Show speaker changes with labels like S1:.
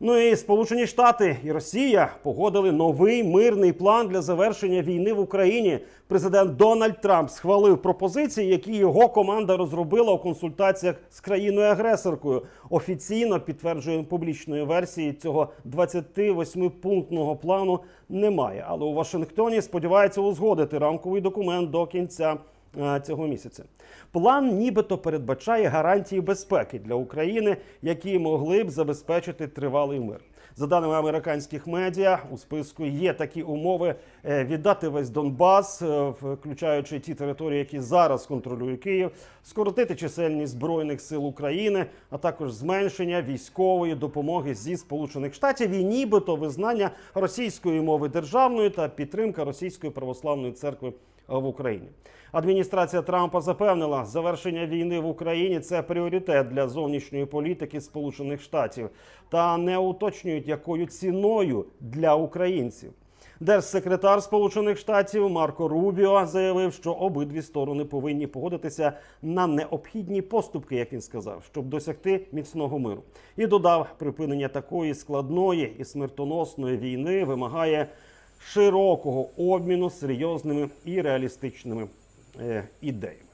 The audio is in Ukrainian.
S1: Ну і Сполучені Штати і Росія погодили новий мирний план для завершення війни в Україні. Президент Дональд Трамп схвалив пропозиції, які його команда розробила у консультаціях з країною-агресоркою. Офіційно підтверджує публічної версії цього 28-пунктного плану немає. Але у Вашингтоні сподіваються узгодити рамковий документ до кінця цього місяця. План нібито передбачає гарантії безпеки для України, які могли б забезпечити тривалий мир. За даними американських медіа, у списку є такі умови е, віддати весь Донбас, е, включаючи ті території, які зараз контролює Київ, скоротити чисельність збройних сил України, а також зменшення військової допомоги зі Сполучених Штатів і нібито визнання російської мови державною та підтримка російської православної церкви в Україні. Адміністрація Трампа запевнила, завершення війни в Україні це пріоритет для зовнішньої політики Сполучених Штатів та не уточнюють, якою ціною для українців. Держсекретар Сполучених Штатів Марко Рубіо заявив, що обидві сторони повинні погодитися на необхідні поступки, як він сказав, щоб досягти міцного миру. І додав, припинення такої складної і смертоносної війни вимагає широкого обміну серйозними і реалістичними é, ideia.